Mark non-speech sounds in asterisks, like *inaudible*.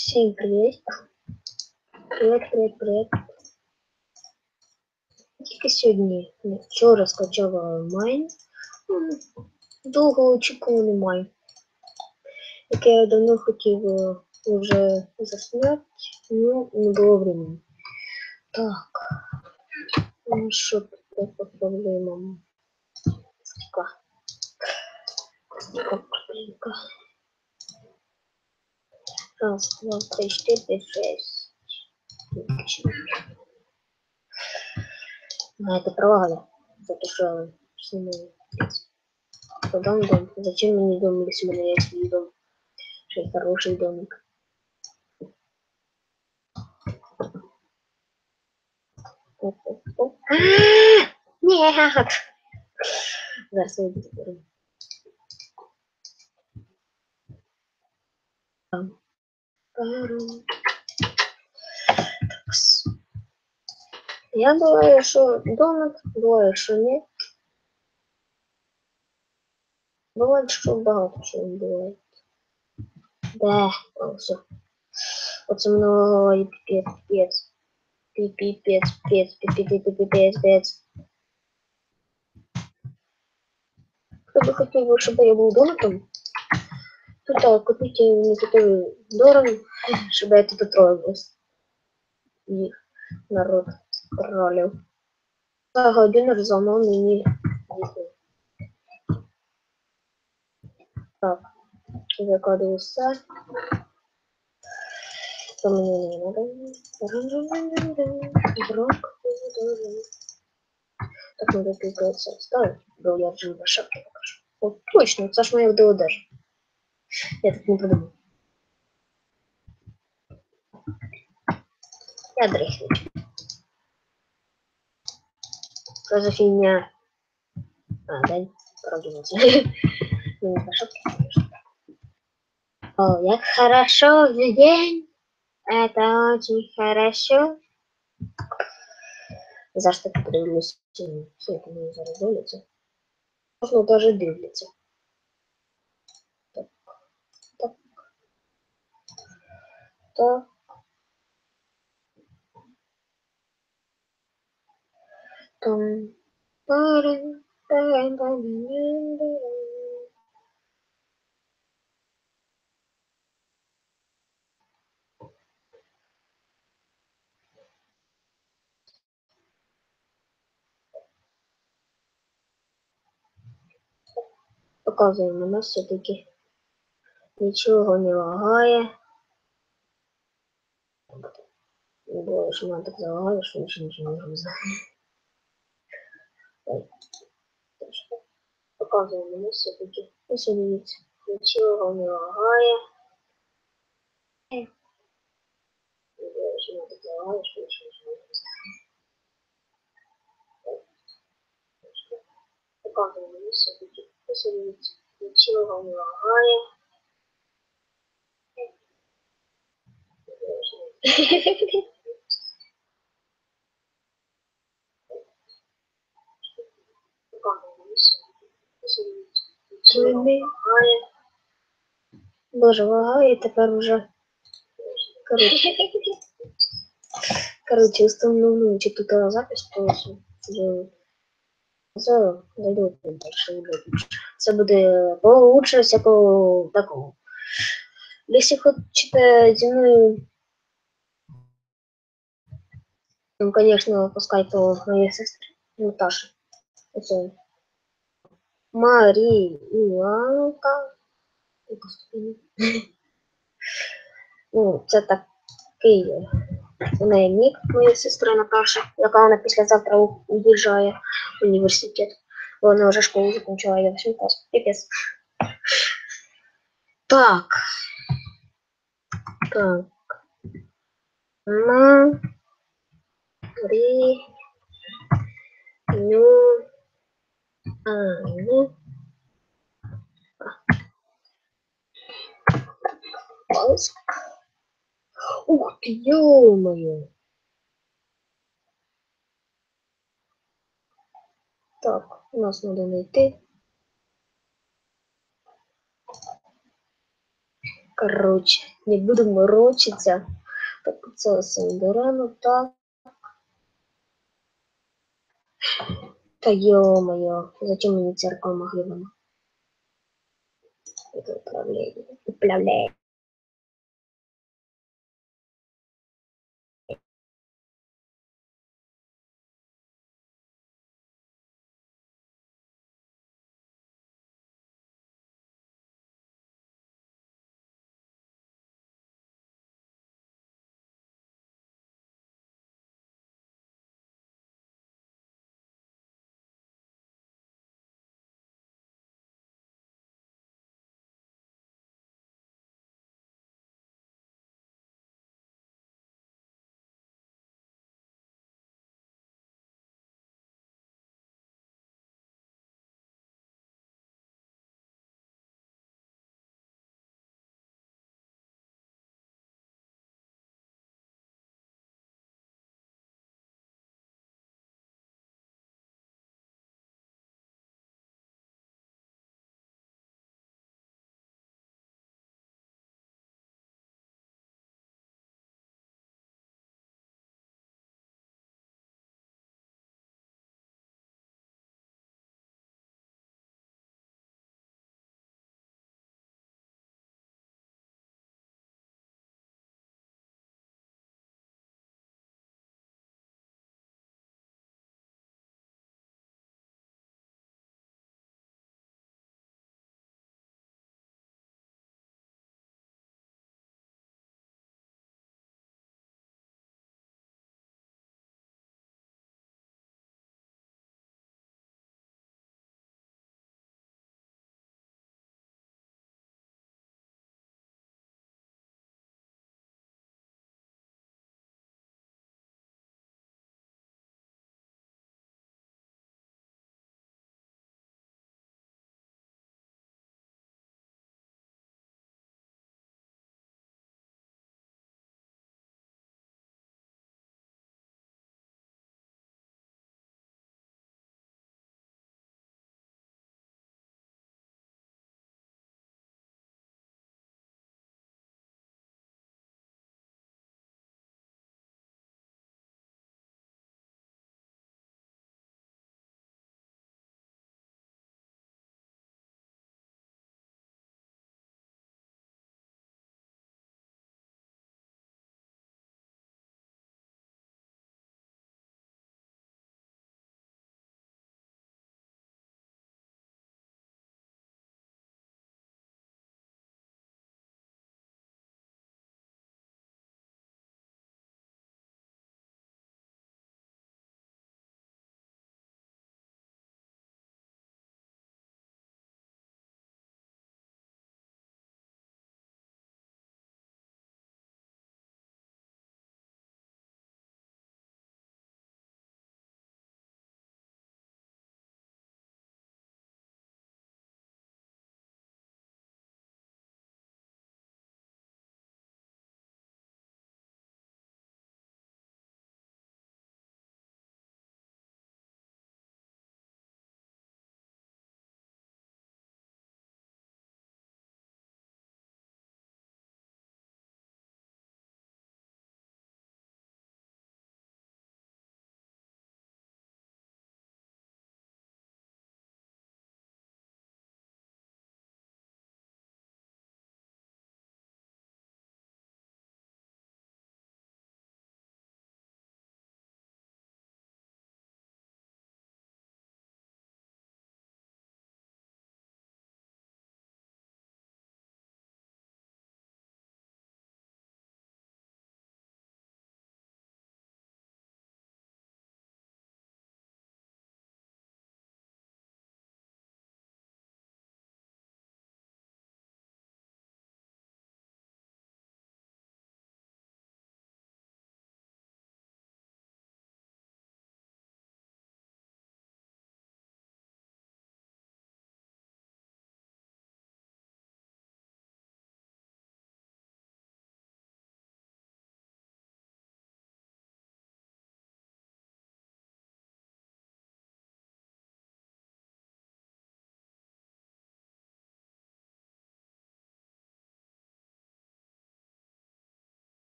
Всім привіт. Привіт, привіт, привіт. Тільки сьогодні, ну, вчора скачала Майн. М, Довго очікуваний Майн. Яке я давно хотів е, вже засняти, ну не було времени. Так. Ну що тут по проблемам? Скільки? Скільки проблемка? Раз, два, три, четыре, шесть. А это провалы. Записала. Снимаю. Потом дом. Зачем мне дом, если у меня есть дом? Что хороший домик. Нет! Зараз я буду. Там. Пару. Такс. Я думаю, що домик, буває, що ні. Буває, що багато чого буває. Да, о, все. Оце много і піпець, піпець. Піпіпець, піпець, піпіпіпіпець, піпець. Хто би хотів, щоб я був домиком, то так, купіть мені такий дорого, щоб я тут отроїлась. Їх народ троллів. За годину розламав мені їхню. Так, закладываю все. Что мне не надо? Брок. Так надо пикаться. Ставить. Был я джин по шапке покажу. Вот точно, это ж моя ДОД. Я так не подумал. Я дрыхну. Что за фигня? А, да, продумался. *laughs* Ну, не по шапке, конечно. О, як хорошо в день. Это очень хорошо. За что ты подивлюсь, все это не зараз дивляться. Можно даже дивляться. Так, так, так. Там, парень, парень, парень, парень. Показуємо, у нас все-таки нічого не лагає. Бо що мене так залагає, що нічого нічого не грузить. Ой. Точно. Показуємо, у нас все-таки. Ось дивіться, нічого не лагає. Бо що мене так залагає, що нічого нічого не грузить. Показуємо, у нас все-таки. Ось дивіться, нічого не Плини. Боже, лагає тепер уже. Коротше. Коротше, установлю, ну, чи тут запись полосу. Це зайду перше буде лучше. Це буде получше всякого такого. Якщо хочете зі мною, ну, звісно, по скайпу моєї сестри Наташі. Оце. Мария Іванка. *laughs* Ну, це такий у неї нік моєї сестри Наташа, яка вона післязавтра у- уїжджає в університет. Бо Вона вже школу закінчила, я 8 клас. Піпець. Так. Так. Ну. Ри. Ну. А, ну. Пауза. Ух ты, ё-моё. Так, у нас надо найти. Короче. Не буду морочиться. Так, це Сендерену, так. Та ё-моё, зачем мне церковь могли Это управление. Управление.